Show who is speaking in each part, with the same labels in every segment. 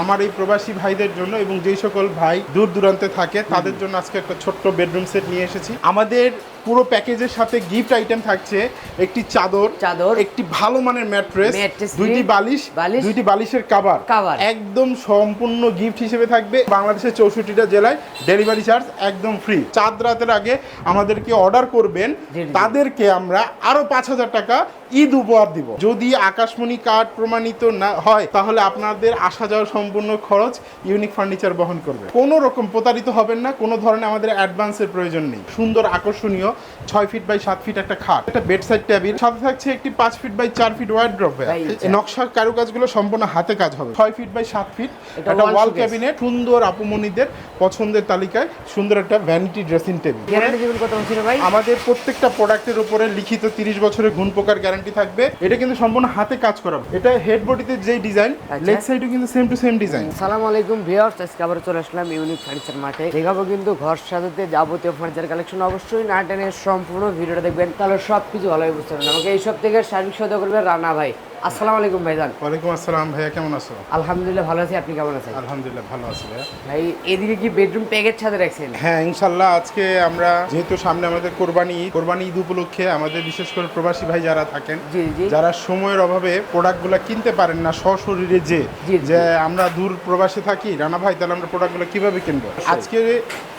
Speaker 1: আমার এই প্রবাসী ভাইদের জন্য এবং যেই সকল ভাই দূর দূরান্তে থাকে তাদের জন্য আজকে একটা ছোট্ট বেডরুম সেট নিয়ে এসেছি। আমাদের পুরো প্যাকেজের সাথে গিফট আইটেম থাকছে একটি চাদর
Speaker 2: চাদর।
Speaker 1: একটি ভালো মানের ম্যাট্রেস দুইটি বালিশ দুইটি বালিশের কাভার
Speaker 2: cover।
Speaker 1: একদম সম্পূর্ণ গিফট হিসেবে থাকবে বাংলাদেশের চৌষট্টিটা জেলায় ডেলিভারি চার্জ একদম ফ্রি চাঁদ রাতের আগে আমাদেরকে অর্ডার করবেন। তাদেরকে আমরা আরও পাঁচ হাজার টাকা ঈদ উপহার দিব যদি আকাশমণি কার্ড প্রমাণিত না হয় তাহলে আপনাদের আসা যাওয়া সম্পূর্ণ খরচ ইউনিক ফার্নিচার বহন করবে কোনো রকম প্রতারিত হবেন না কোনো ধরনের আমাদের অ্যাডভান্সের প্রয়োজন নেই সুন্দর আকর্ষণীয় ছয় ফিট বাই সাত ফিট একটা খাট। একটা বেড সাইড টেবিল সাথে থাকছে একটি পাঁচ ফিট বাই চার ফিট ওয়াইড ড্রপ
Speaker 2: ভাই, আচ্ছা।
Speaker 1: নকশা কারুকাজগুলো সম্পূর্ণ হাতে কাজ হবে। ছয় ফিট বাই সাত ফিট একটা ওয়াল ক্যাবিনেট সুন্দর আপুমনিদের পছন্দের তালিকায় সুন্দর একটা ভ্যানিটি ড্রেসিং টেবিল আমাদের প্রত্যেকটা প্রোডাক্টের উপরে লিখিত 30 বছরের গুণ পোকার গ্যারান্টি থাকবে। এটা কিন্তু সম্পূর্ণ হাতে কাজ করা এটা হেড বডিতে যেই ডিজাইন। লেগ সাইডও কিন্তু সেম টু সেম ডিজাইন
Speaker 2: সালাম আলাইকুম ভিউয়ার্স আজকে আবার চলে আসলাম ইউনিক ফার্নিচার মাঠে দেখাবো কিন্তু ঘর সাজাতে যাবতীয় ফার্নিচার কালেকশন অবশ্যই না টেনে সম্পূর্ণ ভিডিওটা দেখবেন। তাহলে সব কিছু ভালোভাবে বুঝতে পারবেন আমাকে এইসব থেকে শারীরিক সহায়তা করবে রানা ভাই। আসসালামু আলাইকুম ভাইজান।
Speaker 1: ওয়ালাইকুম আসসালাম ভাইয়া কেমন আছো?
Speaker 2: আলহামদুলিল্লাহ ভালো আছি আপনি কেমন আছেন?
Speaker 1: আলহামদুলিল্লাহ ভালো আছি ভাইয়া।
Speaker 2: ভাই এদিকে কি বেডরুম প্যাকেজ সাথে রাখছেন?
Speaker 1: হ্যাঁ ইনশাল্লাহ আজকে আমরা যেহেতু সামনে আমাদের কোরবানি কোরবানি ঈদ উপলক্ষে আমাদের বিশেষ করে প্রবাসী ভাই যারা থাকেন যারা সময়ের অভাবে প্রোডাক্টগুলো কিনতে পারেন না সশরীরে যে। যে আমরা দূর প্রবাসে থাকি রানা ভাই তাহলে আমরা প্রোডাক্টগুলো কীভাবে কিনবো? আজকে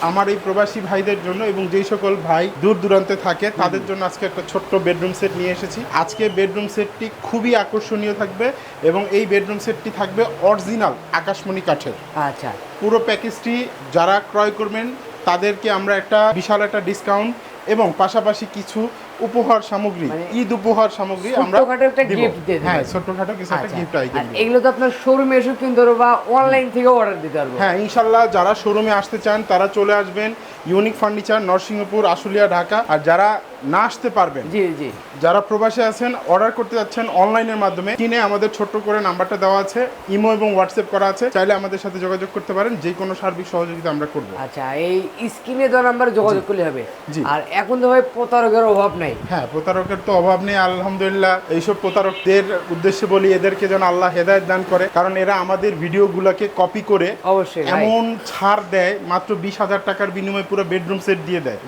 Speaker 1: আমার এই প্রবাসী ভাইদের জন্য এবং যেই সকল ভাই দূর দূরান্তে থাকে তাদের জন্য আজকে একটা ছোট্ট বেডরুম সেট নিয়ে এসেছি। আজকে বেডরুম সেটটি খুবই আকর্ষণীয় থাকবে এবং এই বেডরুম সেটটি থাকবে অরিজিনাল আকাশমণি কাঠের।
Speaker 2: আচ্ছা।
Speaker 1: পুরো প্যাকেজটি যারা ক্রয় করবেন তাদেরকে আমরা একটা বিশাল একটা ডিসকাউন্ট এবং পাশাপাশি কিছু উপহার সামগ্রী
Speaker 2: মানে
Speaker 1: ঈদ উপহার সামগ্রী আমরা
Speaker 2: ছোটখাটো একটা দিয়ে
Speaker 1: হ্যাঁ ছোটখাটো কিছু একটা
Speaker 2: আচ্ছা।
Speaker 1: গিফট আইটেম
Speaker 2: আর এগুলো তো আপনার শোরুমে এসে কিনতে পারব বা অনলাইন থেকে অর্ডার দিতে পারব।
Speaker 1: হ্যাঁ ইনশাল্লাহ যারা শোরুমে আসতে চান তারা চলে আসবেন ইউনিক ফার্নিচার নরসিংহপুর আশুলিয়া ঢাকা। আর যারা না আসতে পারবেন।
Speaker 2: জি জি।
Speaker 1: যারা প্রবাসে আছেন অর্ডার করতে যাচ্ছেন অনলাইনের মাধ্যমে কিনে আমাদের ছোট্ট করে নাম্বারটা দেওয়া আছে ইমো এবং হোয়াটসঅ্যাপ করা আছে। চাইলে আমাদের সাথে যোগাযোগ করতে পারেন যে কোনো সার্বিক সহযোগিতা আমরা করব।
Speaker 2: আচ্ছা এই স্ক্রিনে দেওয়া নাম্বারে যোগাযোগ করলে হবে।
Speaker 1: জি।
Speaker 2: আর এখন তো ভাই প্রতারকের অভাব নাই।
Speaker 1: হ্যাঁ প্রতারকের তো অভাব নেই আলহামদুলিল্লাহ। এইসব প্রতারকদের উদ্দেশ্যে বলি এদেরকে যেন আল্লাহ হেদায়ত দান করে। কারণ এরা আমাদের ভিডিওগুলোকে কপি করে
Speaker 2: অবশ্যই
Speaker 1: এমন ছাড় দেয় মাত্র বিশ হাজার টাকার বিনিময়ে পুরো বেডরুম সেট দিয়ে দেয়।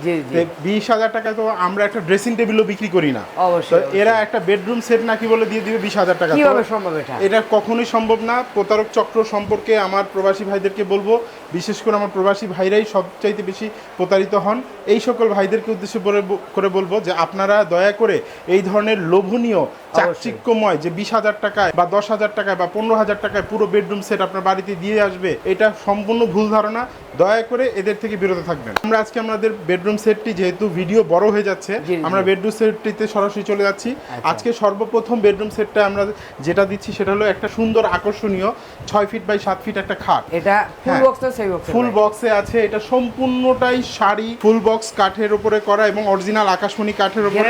Speaker 1: বিশ হাজার টাকায় তো আমরা একটা ড্রেসিং টেবিলও বিক্রি করি না।
Speaker 2: অবশ্যই
Speaker 1: এরা একটা বেডরুম সেট নাকি বলে দিয়ে দিবে? বিশ হাজার টাকা।
Speaker 2: কীভাবে সম্ভব এটা?
Speaker 1: এটা কখনোই সম্ভব না। প্রতারক চক্র সম্পর্কে আমার প্রবাসী ভাইদেরকে বলব বিশেষ করে আমার প্রবাসী ভাইরাই সবচাইতে বেশি প্রতারিত হন। এই সকল ভাইদেরকে উদ্দেশ্য করে বলব যে আপনারা দয়া করে এই ধরনের লোভনীয় চাকচিক্যময় যে বিশ হাজার টাকায় বা দশ হাজার টাকায় বা পনেরো হাজার টাকায় পুরো বেডরুম সেট আপনার বাড়িতে দিয়ে আসবে এটা সম্পূর্ণ ভুল ধারণা। দয়া করে এদের থেকে বিরত থাকবেন। আমরা আজকে আমাদের বেডরুম সেটটি যেহেতু ভিডিও বড় হয়ে যাচ্ছে। আমরা বেডরুম সেটটিতে সরাসরি চলে যাচ্ছি। আজকে সর্বপ্রথম বেডরুম সেটটা আমরা যেটা দিচ্ছি সেটা হলো একটা সুন্দর আকর্ষণীয় ছয় ফিট বাই সাত ফিট একটা খাট।
Speaker 2: এটা ফুল
Speaker 1: হ্যাঁ।
Speaker 2: বক্স বক্সে
Speaker 1: আছে। এটা সম্পূর্ণটাই শাড়ি ফুল বক্স কাঠের উপরে করা এবং অরিজিনাল আকাশমণি কাঠের উপরে।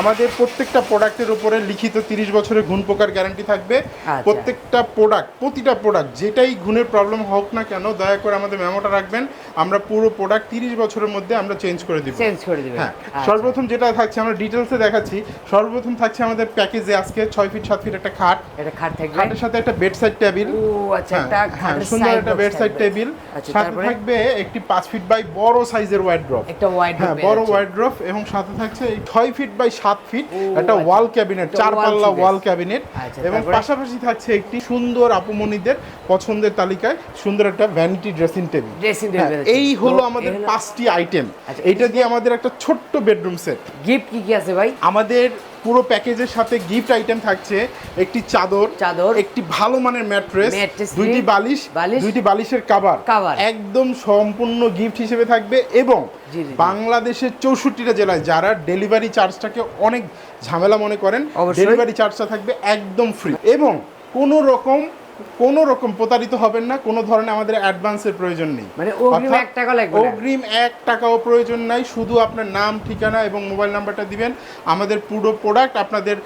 Speaker 1: আমাদের প্রত্যেকটা প্রোডাক্টের উপরে লিখিত 30 বছরের গুণ পোকার গ্যারান্টি থাকবে।
Speaker 2: আচ্ছা।
Speaker 1: প্রত্যেকটা প্রোডাক্ট প্রতিটা প্রোডাক্ট যেটাই গুণের প্রবলেম হোক না কেন দয়া করে আমাদের মেমোটা রাখবেন। আমরা পুরো প্রোডাক্ট 30 বছরের মধ্যে আমরা চেঞ্জ করে দিব।
Speaker 2: চেঞ্জ করে দিবেন।
Speaker 1: হ্যাঁ।
Speaker 2: আচ্ছা।
Speaker 1: সর্বপ্রথম যেটা থাকছে আমরা ডিটেলসে দেখাচ্ছি। সর্বপ্রথম থাকছে আমাদের প্যাকেজে আজকে ছয় ফিট সাত ফিট একটা খাট।
Speaker 2: এটা খাট থাকবে।
Speaker 1: খাটের সাথে একটা বেড সাইড টেবিল
Speaker 2: ও আচ্ছা
Speaker 1: হ্যাঁ,
Speaker 2: একটা
Speaker 1: হ্যাঁ,
Speaker 2: খাটের
Speaker 1: সুন্দর একটা
Speaker 2: box
Speaker 1: বেড সাইড টেবিল
Speaker 2: আচ্ছা
Speaker 1: সাথে থাকবে একটি পাঁচ ফিট বাই বড় সাইজের ওয়াইড ড্রপ
Speaker 2: একটা ওয়াইড
Speaker 1: হ্যাঁ বড় ওয়াইড ড্রপ এবং সাথে থাকছে এই ছয় ফিট বাই সাত ফিট একটা
Speaker 2: আচ্ছা।
Speaker 1: ওয়াল ক্যাবিনেট
Speaker 2: একটা
Speaker 1: চার পাল্লা ওয়াল ক্যাবিনেট
Speaker 2: আচ্ছা,
Speaker 1: এবং পাশাপাশি থাকছে একটি সুন্দর আপুমণিদের পছন্দের তালিকায় সুন্দর একটা vanity dressing table
Speaker 2: dressing table
Speaker 1: এই হলো আমাদের পাঁচটি আইটেম এটা দিয়ে আমাদের একটা ছোট্ট বেডরুম সেট
Speaker 2: গিফট কি কি আছে ভাই?
Speaker 1: আমাদের পুরো প্যাকেজের সাথে গিফট আইটেম থাকছে একটি চাদর
Speaker 2: চাদর।
Speaker 1: একটি ভালো মানের ম্যাট্রেস দুইটি বালিশ দুইটি বালিশের কাভার
Speaker 2: কাবার
Speaker 1: একদম সম্পূর্ণ গিফট হিসেবে থাকবে এবং। বাংলাদেশের চৌষট্টিটা জেলায় যারা ডেলিভারি চার্জটাকে অনেক ঝামেলা মনে করেন ডেলিভারি চার্জটা থাকবে একদম ফ্রি এবং কোনো রকম কোনো রকম প্রতারিত হবেন না কোনো ধরনের আমাদের অ্যাডভান্সের প্রয়োজন নেই
Speaker 2: মানে অগ্রিম এক টাকা লাগবে।
Speaker 1: অগ্রিম এক টাকাও প্রয়োজন নাই শুধু আপনার নাম ঠিকানা এবং মোবাইল নাম্বারটা দিবেন আমাদের পুরো প্রোডাক্ট আপনাদের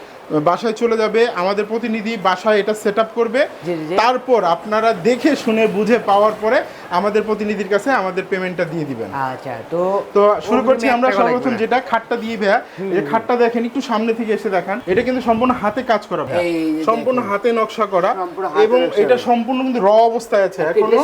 Speaker 1: বাসায় চলে যাবে আমাদের প্রতিনিধি বাসায় এটা সেট করবে। তারপর আপনারা দেখে শুনে বুঝে পাওয়ার পরে আমাদের প্রতিনিধির কাছে আমাদের পেমেন্টটা দিয়ে দিবেন।
Speaker 2: আচ্ছা তো
Speaker 1: তো শুরু করছি আমরা সর্বপ্রথম যেটা খাটটা দিয়ে ভাইয়া এই খাটটা দেখেন একটু সামনে থেকে এসে দেখান। এটা কিন্তু সম্পূর্ণ হাতে কাজ করা সম্পূর্ণ হাতে নকশা করা। এবং এটা সম্পূর্ণ কিন্তু র অবস্থায় আছে
Speaker 2: এখনও।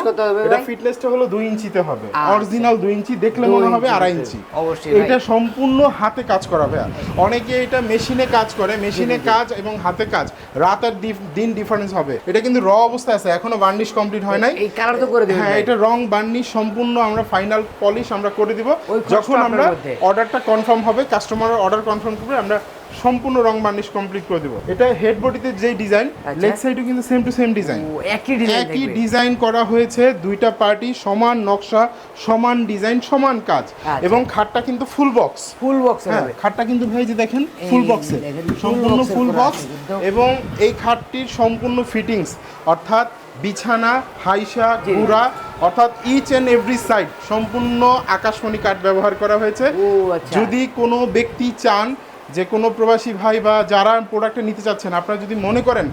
Speaker 1: এটা? ফিটনেসটা হলো দুই ইঞ্চিতে হবে।
Speaker 2: আচ্ছা।
Speaker 1: অরিজিনাল দুই ইঞ্চি দেখলে মনে হবে। আড়াই ইঞ্চি।
Speaker 2: অবশ্যই
Speaker 1: এটা সম্পূর্ণ হাতে কাজ করা ভাইয়া। অনেকে এটা মেশিনে কাজ করে। মেশিনে কাজ এবং হাতে কাজ। রাত আর দিন ডিফারেন্স হবে। এটা কিন্তু র অবস্থায় আছে এখনও বার্নিশ কমপ্লিট হয় নাই।
Speaker 2: এই কালার তো করে দিই
Speaker 1: হ্যাঁ এটা রং বার্নিশ সম্পূর্ণ আমরা ফাইনাল পলিশ আমরা করে দিব। যখন আমরা। অর্ডারটা কনফার্ম হবে কাস্টমারের অর্ডার কনফার্ম করবে আমরা সম্পূর্ণ রং বার্নিশ কমপ্লিট করে দিব। এটা হেড বডিতে যে ডিজাইন। লেগ সাইডও কিন্তু সেম টু সেম ডিজাইন
Speaker 2: একই ডিজাইন
Speaker 1: একই ডিজাইন করা হয়েছে দুইটা পার্টি সমান নকশা সমান ডিজাইন সমান কাজ।
Speaker 2: আচ্ছা।
Speaker 1: এবং খাটটা কিন্তু ফুল বক্স
Speaker 2: ফুল বক্স
Speaker 1: হ্যাঁ খাটটা কিন্তু ভাই যে দেখেন ফুল বক্সে সম্পূর্ণ ফুল বক্স এবং এই খাটটির সম্পূর্ণ ফিটিংস অর্থাৎ বিছানা হাইসা। গুড়া অর্থাৎ ইচ এন্ড এভরি সাইড সম্পূর্ণ আকাশমণি কাঠ ব্যবহার করা হয়েছে।
Speaker 2: আচ্ছা।
Speaker 1: যদি কোনো ব্যক্তি চান যে কোনো প্রবাসী ভাই বা যারা প্রোডাক্টটা নিতে চাচ্ছেন আপনারা যদি মনে করেন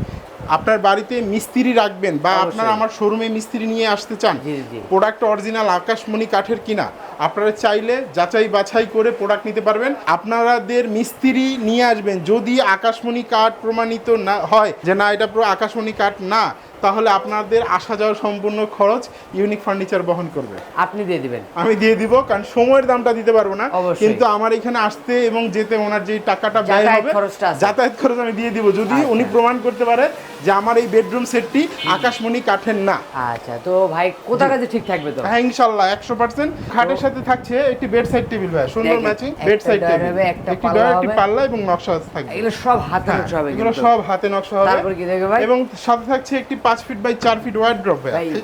Speaker 1: আপনার বাড়িতে মিস্ত্রি রাখবেন বা। আপনারা আমার শোরুমে মিস্ত্রি নিয়ে আসতে চান। প্রোডাক্ট অরিজিনাল আকাশমণি কাঠের কিনা আপনারা চাইলে যাচাই বাছাই করে প্রোডাক্ট নিতে পারবেন আপনারাদের মিস্ত্রি নিয়ে আসবেন যদি আকাশমণি কাঠ প্রমাণিত না হয় যে না এটা পুরো আকাশমণি কাঠ না তাহলে আপনাদের আসা যাওয়ার সম্পূর্ণ খরচ ইউনিক ফার্নিচার বহন করবে।
Speaker 2: আপনি দিয়ে দিবেন।
Speaker 1: আমি দিয়ে দিব কারণ সময়ের দামটা দিতে পারব না। কিন্তু আমার এখানে আসতে এবং যেতে ওনার যে টাকাটা ব্যয় হবে যাতায়াত খরচ আমি দিয়ে দিব। যদি
Speaker 2: আচ্ছা।
Speaker 1: উনি প্রমাণ করতে পারে যে আমার এই বেডরুম সেটটি আকাশমণি কাঠের না।
Speaker 2: আচ্ছা তো ভাই কোথা কাছে ঠিক থাকবে তো
Speaker 1: হ্যাঁ একশো পার্সেন্ট খাটের সাথে থাকছে একটি বেড সাইড টেবিল ভাই। সুন্দর ম্যাচিং বেড সাইড টেবিল
Speaker 2: হবে, একটা পাল্লা
Speaker 1: একটি পাল্লা এবং নকশা থাকবে।
Speaker 2: এগুলো সব হাতে
Speaker 1: হ্যাঁ,
Speaker 2: নকশা হবে
Speaker 1: এগুলো সব হাতে নকশা হবে।
Speaker 2: তারপর কি দেখবে ভাই?
Speaker 1: এবং সাথে থাকছে একটি পাঁচ ফিট বাই চার ফিট ওয়াইড ড্রপ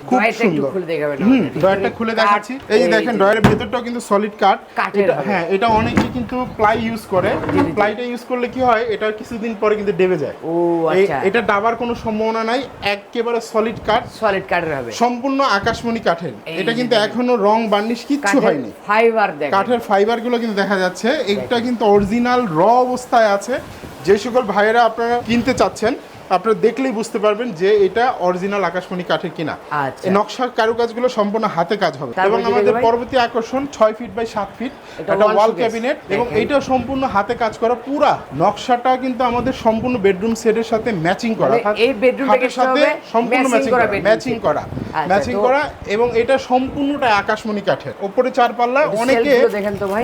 Speaker 1: খুব সুন্দর। ডয়ারটা খুলে দেখাচ্ছি। এই দেখেন ডয়ারের ভেতরটাও কিন্তু সলিড কাঠ। এটা হ্যাঁ এটা অনেকে কিন্তু প্লাই ইউজ করে। প্লাইটা ইউজ করলে কি হয় এটা কিছুদিন পরে কিন্তু ডেবে যায়।
Speaker 2: ও আচ্ছা।
Speaker 1: এটা ডাবার কোনো সম্ভাবনা নাই একেবারে সলিড কাঠ।
Speaker 2: সলিড কাঠের হবে।
Speaker 1: সম্পূর্ণ আকাশমণি কাঠের। এটা কিন্তু এখনও রং বার্নিশ কিচ্ছু হয়নি।
Speaker 2: ফাইবার
Speaker 1: কাঠের ফাইবারগুলো কিন্তু দেখা যাচ্ছে। এটা কিন্তু অরিজিনাল র অবস্থায় আছে। যে সকল ভাইয়েরা আপনারা কিনতে চাচ্ছেন আপনারা দেখলেই বুঝতে পারবেন যে এটা অরিজিনাল আকাশমণি কাঠের কিনা।
Speaker 2: আচ্ছা।
Speaker 1: নকশার কারুকাজগুলো সম্পূর্ণ হাতে কাজ হবে। এবং আমাদের পরবর্তী আকর্ষণ ছয় ফিট বাই সাত ফিট
Speaker 2: এটা
Speaker 1: একটা ওয়াল ক্যাবিনেট এবং
Speaker 2: দেখেন।
Speaker 1: এইটা সম্পূর্ণ হাতে কাজ করা। পুরা নকশাটা কিন্তু আমাদের সম্পূর্ণ বেডরুম সেটের সাথে ম্যাচিং করা।
Speaker 2: মানে এই
Speaker 1: খাটের সাথে সম্পূর্ণ ম্যাচিং
Speaker 2: করা
Speaker 1: ম্যাচিং করা
Speaker 2: আচ্ছা,
Speaker 1: ম্যাচিং করা এবং এটা সম্পূর্ণটা আকাশমণি কাঠের। উপরে চার পাল্লা অনেকে।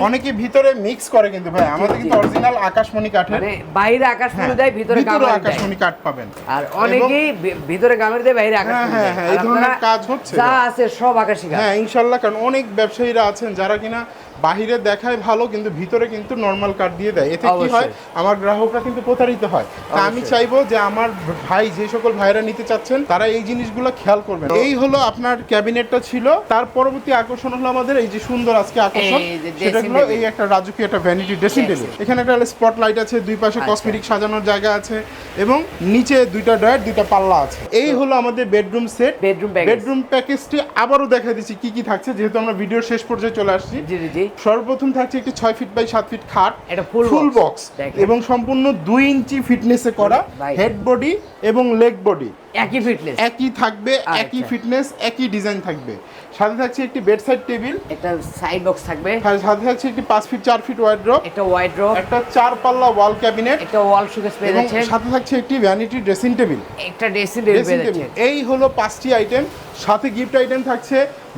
Speaker 1: অনেকে ভিতরে মিক্স করে কিন্তু ভাই। আমাদের কিন্তু অরিজিনাল আকাশমণি কাঠের।
Speaker 2: মানে বাইরে আকাশ
Speaker 1: হ্যাঁ,
Speaker 2: দেয় ভিতরে
Speaker 1: আকাশমণি কাঠ পাবেন
Speaker 2: আর অনেকেই ভিতরে গ্রামের দিয়ে বাইরে আকাশ
Speaker 1: হ্যাঁ, হ্যাঁ। হ্যাঁ, এই ধরনের কাজ হচ্ছে।
Speaker 2: যা আছে সব আকাশি
Speaker 1: হ্যাঁ ইনশাল্লাহ কারণ অনেক ব্যবসায়ীরা আছেন যারা কিনা বাহিরে দেখায় ভালো কিন্তু ভিতরে কিন্তু নর্মাল কাঠ দিয়ে দেয়। এতে কি হয়? আমার গ্রাহকরা কিন্তু প্রতারিত হয়। তা আমি চাইব যে আমার ভাই যে সকল ভাইরা নিতে চাচ্ছেন তারা এই জিনিসগুলো খেয়াল করবেন। এই হলো আপনার ক্যাবিনেটটা ছিল। তার পরবর্তী আকর্ষণ হলো আমাদের এই যে সুন্দর আজকে আকর্ষণ। সেটা হলো এই একটা রাজকীয় একটা ভ্যানিটি ড্রেসিং টেবিল এখানে একটা স্পট লাইট আছে দুই পাশে
Speaker 2: আচ্ছা।
Speaker 1: কসমেটিক সাজানোর জায়গা আছে এবং নিচে দুইটা ড্রয়ার দুইটা পাল্লা আছে। এই হলো আমাদের বেডরুম সেট
Speaker 2: package।
Speaker 1: বেডরুম প্যাকেজটি আবারও দেখা দিচ্ছি কি কি থাকছে যেহেতু আমরা ভিডিওর শেষ পর্যায়ে চলে আসছি।
Speaker 2: জি জি জি।
Speaker 1: সর্বপ্রথম থাকছে একটি ছয় ফিট বাই সাত ফিট খাট
Speaker 2: এটা
Speaker 1: ফুল বক্স এবং সম্পূর্ণ দুই ইঞ্চি ফিটনেসে করা হেড বডি এবং লেগ বডি
Speaker 2: একই ফিটনেস
Speaker 1: একই থাকবে
Speaker 2: আচ্ছা।
Speaker 1: একই ফিটনেস একই ডিজাইন থাকবে। সাথে থাকছে একটি বেড সাইড টেবিল
Speaker 2: একটা সাইড বক্স থাকবে।
Speaker 1: সাথে থাকছে একটি পাঁচ ফিট চার ফিট ওয়াইড্রপ
Speaker 2: একটা ওয়াইড ড্রপ
Speaker 1: একটা চার পাল্লা ওয়াল ক্যাবিনেট
Speaker 2: একটা ওয়াল শোকেস পেয়ে
Speaker 1: এবং
Speaker 2: যাচ্ছেন।
Speaker 1: সাথে থাকছে একটি ভ্যানিটি ড্রেসিং টেবিল
Speaker 2: একটা ড্রেসিং টেবিল
Speaker 1: এই হলো পাঁচটি আইটেম সাথে গিফট আইটেম থাকছে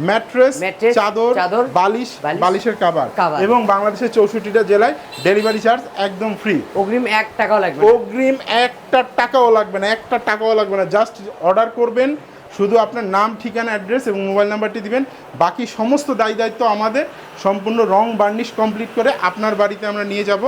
Speaker 1: ম্যাট্রেস চাদর বালিশ
Speaker 2: বালিশ,
Speaker 1: বালিশের কাভার। এবং বাংলাদেশের চৌষট্টিটা জেলায় ডেলিভারি চার্জ একদম ফ্রি
Speaker 2: অগ্রিম এক টাকাও লাগবে
Speaker 1: অগ্রিম একটা টাকাও লাগবে না একটা টাকাও লাগবে না জাস্ট অর্ডার করবেন শুধু আপনার নাম ঠিকানা অ্যাড্রেস এবং মোবাইল নাম্বারটি দিবেন। বাকি সমস্ত দায়ী দায়িত্ব আমাদের সম্পূর্ণ রং বার্নিশ কমপ্লিট করে আপনার বাড়িতে আমরা নিয়ে যাব।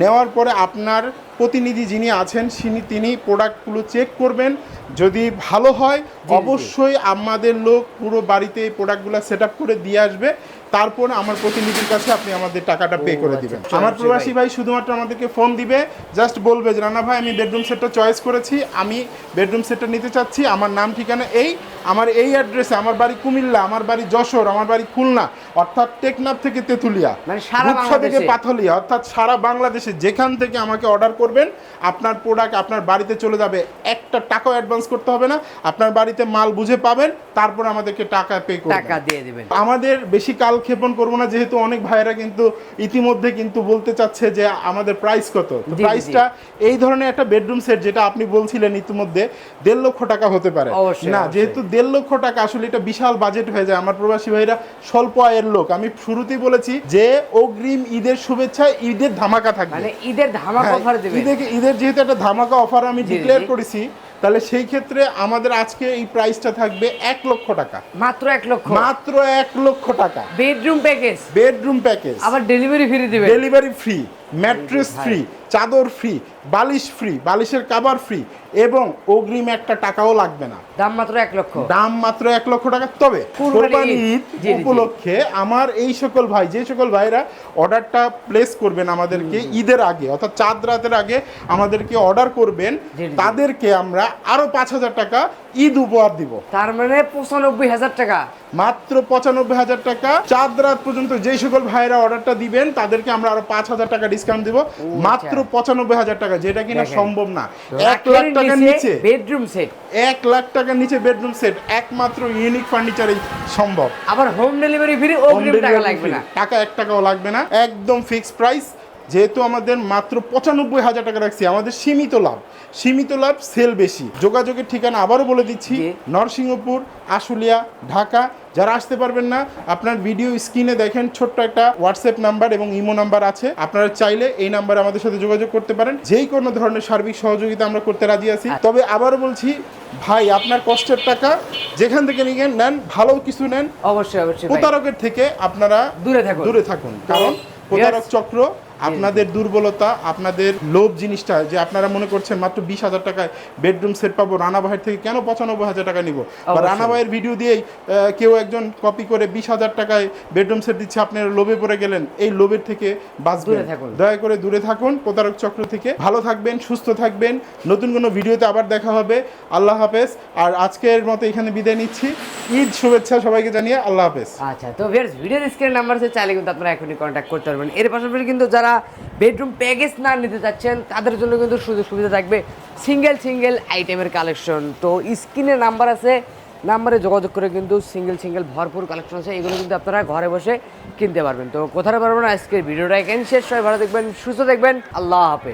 Speaker 1: নেওয়ার পরে আপনার প্রতিনিধি যিনি আছেন তিনি তিনি প্রোডাক্টগুলো চেক করবেন। যদি ভালো হয় অবশ্যই আমাদের লোক পুরো বাড়িতে এই প্রোডাক্টগুলো সেট আপ করে দিয়ে আসবে। তারপর আমার প্রতিনিধির কাছে আপনি আমাদের টাকাটা পে করে
Speaker 2: আচ্ছা,
Speaker 1: দিবেন। আমার। প্রবাসী ভাই শুধুমাত্র আমাদেরকে ফোন দিবে জাস্ট বলবে যে রানা ভাই আমি বেডরুম সেটটা চয়েস করেছি আমি বেডরুম সেটটা নিতে চাচ্ছি আমার নাম ঠিকানা এই আমার এই অ্যাড্রেসে আমার বাড়ি কুমিল্লা আমার বাড়ি যশোর আমার বাড়ি খুলনা অর্থাৎ টেকনাফ থেকে তেতুলিয়া
Speaker 2: মানে সারা
Speaker 1: রূপসা থেকে পাথলিয়া অর্থাৎ সারা বাংলাদেশে যেখান থেকে আমাকে অর্ডার করবেন আপনার প্রোডাক্ট আপনার বাড়িতে চলে যাবে একটা টাকাও অ্যাডভান্স করতে হবে না আপনার বাড়িতে মাল বুঝে পাবেন তারপর আমাদেরকে টাকা পে করবেন।
Speaker 2: টাকা দিয়ে দিবেন।
Speaker 1: আমাদের বেশি কাল ক্ষেপণ করব না যেহেতু অনেক ভাইয়েরা কিন্তু ইতিমধ্যে কিন্তু বলতে চাচ্ছে যে আমাদের প্রাইস কত। প্রাইসটা এই ধরনের একটা বেডরুম সেট যেটা আপনি বলছিলেন ইতিমধ্যে দেড় লক্ষ টাকা হতে পারে। না যেহেতু দেড় লক্ষ টাকা আসলে এটা বিশাল বাজেট হয়ে যায়। আমার প্রবাসী ভাইরা স্বল্প আয়ের লোক। আমি শুরুতেই বলেছি যে অগ্রিম ঈদের শুভেচ্ছা ঈদের ধামাকা থাকবে।
Speaker 2: মানে ঈদের ধামাকা
Speaker 1: হ্যাঁ,
Speaker 2: অফার দিবেন।
Speaker 1: ঈদে ঈদের যেহেতু একটা ধামাকা অফার আমি ডিক্লেয়ার করেছি তাহলে সেই ক্ষেত্রে আমাদের আজকে এই প্রাইসটা থাকবে এক লক্ষ টাকা।
Speaker 2: মাত্র এক লক্ষ।
Speaker 1: মাত্র এক লক্ষ টাকা।
Speaker 2: বেডরুম প্যাকেজ
Speaker 1: বেডরুম প্যাকেজ
Speaker 2: আবার ডেলিভারি ফ্রি দেবে
Speaker 1: ডেলিভারি ফ্রি ম্যাট্রেস ফ্রি চাদর ফ্রি বালিশ ফ্রি বালিশের কাবার ফ্রি এবং অগ্রিম একটা টাকাও লাগবে না।
Speaker 2: দাম মাত্র এক লক্ষ।
Speaker 1: দাম মাত্র এক লক্ষ টাকা। তবে
Speaker 2: কুরবানি ঈদ।
Speaker 1: উপলক্ষে আমার এই সকল ভাই যে সকল ভাইরা অর্ডারটা প্লেস করবেন আমাদেরকে ঈদের আগে অর্থাৎ চাঁদ রাতের আগে আমাদেরকে অর্ডার করবেন। তাদেরকে আমরা আরও পাঁচ হাজার টাকা ঈদ উপহার দিব।
Speaker 2: তার মানে পঁচানব্বই হাজার টাকা।
Speaker 1: মাত্র পঁচানব্বই হাজার টাকা। চাঁদ রাত পর্যন্ত যে সকল ভাইরা অর্ডারটা দিবেন তাদেরকে আমরা আরও পাঁচ হাজার টাকা ডিসকাউন্ট দিব। মাত্র পঁচানব্বই হাজার টাকা যেটা কিনা সম্ভব না। এক লাখ টাকার নিচে
Speaker 2: বেডরুম সেট
Speaker 1: এক লাখ টাকার নিচে বেডরুম সেট একমাত্র ইউনিক ফার্নিচারে সম্ভব।
Speaker 2: আবার হোম ডেলিভারি ফ্রি অগ্রিম টাকা লাগবে না।
Speaker 1: টাকা এক টাকাও লাগবে না। একদম ফিক্সড প্রাইস যেহেতু আমাদের মাত্র পঁচানব্বই হাজার টাকা রাখছি আমাদের সীমিত লাভ। সীমিত লাভ সেল বেশি। যোগাযোগের ঠিকানা আবারও বলে দিচ্ছি নরসিংহপুর আশুলিয়া ঢাকা। যারা আসতে পারবেন না আপনার ভিডিও স্ক্রিনে দেখেন ছোট্ট একটা হোয়াটসঅ্যাপ নাম্বার এবং ইমো নাম্বার আছে। আপনারা চাইলে এই নাম্বারে আমাদের সাথে যোগাযোগ করতে পারেন। যেই কোনো ধরনের সার্বিক সহযোগিতা আমরা করতে রাজি আছি।
Speaker 2: আচ্ছা।
Speaker 1: তবে আবারও বলছি ভাই আপনার কষ্টের টাকা যেখান থেকে নিয়ে নেন ভালো কিছু নেন
Speaker 2: অবশ্যই অবশ্যই।
Speaker 1: প্রতারকের থেকে আপনারা
Speaker 2: দূরে থাকুন।
Speaker 1: দূরে থাকুন। কারণ প্রতারক চক্র আপনাদের দুর্বলতা আপনাদের লোভ জিনিসটা যে আপনারা মনে করছেন মাত্র বিশ হাজার টাকায় বেডরুম সেট পাবো রানা ভাইয়ের থেকে কেন পঁচানব্বই হাজার টাকা নিব? বা রানা ভাইয়ের ভিডিও দিয়েই কেউ একজন কপি করে বিশ হাজার টাকায় বেডরুম সেট দিচ্ছে আপনারা লোভে পড়ে গেলেন এই লোভের থেকে বাঁচবেন।
Speaker 2: দূরে থাকুন।
Speaker 1: দয়া করে দূরে থাকুন প্রতারক চক্র থেকে। ভালো থাকবেন সুস্থ থাকবেন নতুন কোনো ভিডিওতে আবার দেখা হবে। আল্লাহ হাফেজ। আর আজকের মতো এখানে বিদায় নিচ্ছি। ঈদ শুভেচ্ছা সবাইকে জানিয়ে আল্লাহ হাফেজ।
Speaker 2: আচ্ছা তো ভিডিও স্ক্রিন নাম্বার চাইলে কিন্তু আপনারা এখনই কন্ট্যাক্ট করতে পারবেন। এর পাশাপাশি কিন্তু যারা বেডরুম প্যাকেজ না নিতে চাচ্ছেন, তাদের জন্য কিন্তু সুযোগ সুবিধা থাকবে সিঙ্গেল সিঙ্গেল আইটেমের কালেকশন তো স্ক্রিনে নাম্বার আছে নাম্বারে যোগাযোগ করে কিন্তু সিঙ্গেল সিঙ্গেল ভরপুর কালেকশন আছে, এগুলো কিন্তু আপনারা ঘরে বসে কিনতে পারবেন। তো কোথায় পারবেন আজকের ভিডিওটা এখানে শেষ হয়, ভালো দেখবেন, সুস্থ দেখবেন, আল্লাহ হাফেজ।